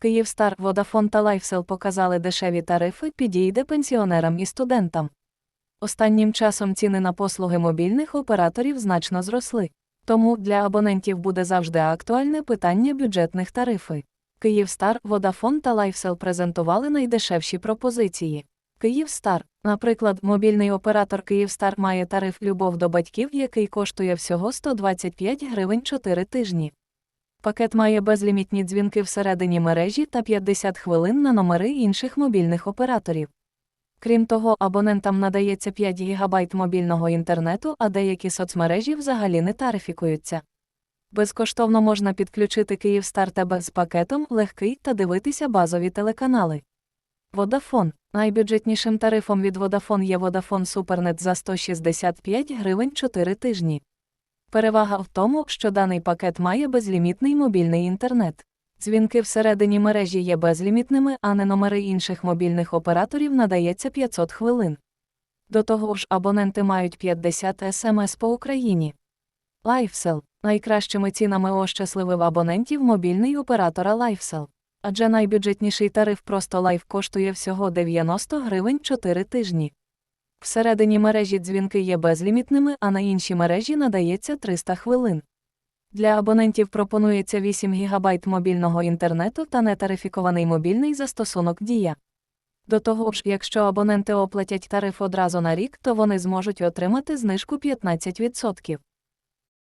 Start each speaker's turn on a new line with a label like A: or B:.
A: Київстар, Водафон та Лайфсел показали дешеві тарифи, підійде пенсіонерам і студентам. Останнім часом ціни на послуги мобільних операторів значно зросли. Тому для абонентів буде завжди актуальне питання бюджетних тарифів. Київстар, Водафон та Лайфсел презентували найдешевші пропозиції. Київстар, наприклад, мобільний оператор Київстар має тариф Любов до батьків, який коштує всього 125 гривень 4 тижні. Пакет має безлімітні дзвінки всередині мережі та 50 хвилин на номери інших мобільних операторів. Крім того, абонентам надається 5 ГБ мобільного інтернету, а деякі соцмережі взагалі не тарифікуються. Безкоштовно можна підключити Київстар ТБ з пакетом легкий та дивитися базові телеканали. Водафон. Найбюджетнішим тарифом від Водафон є Водафон Супернет за 165 гривень 4 тижні. Перевага в тому, що даний пакет має безлімітний мобільний інтернет. Дзвінки всередині мережі є безлімітними, а не номери інших мобільних операторів надається 500 хвилин. До того ж, абоненти мають 50 смс по Україні. LifeSell. Найкращими цінами ощасливив абонентів мобільний оператора LifeSell. Адже найбюджетніший тариф просто лайф коштує всього 90 гривень 4 тижні. Всередині мережі дзвінки є безлімітними, а на інші мережі надається 300 хвилин. Для абонентів пропонується 8 ГБ мобільного інтернету та нетарифікований мобільний застосунок Дія. До того ж, якщо абоненти оплатять тариф одразу на рік, то вони зможуть отримати знижку 15%.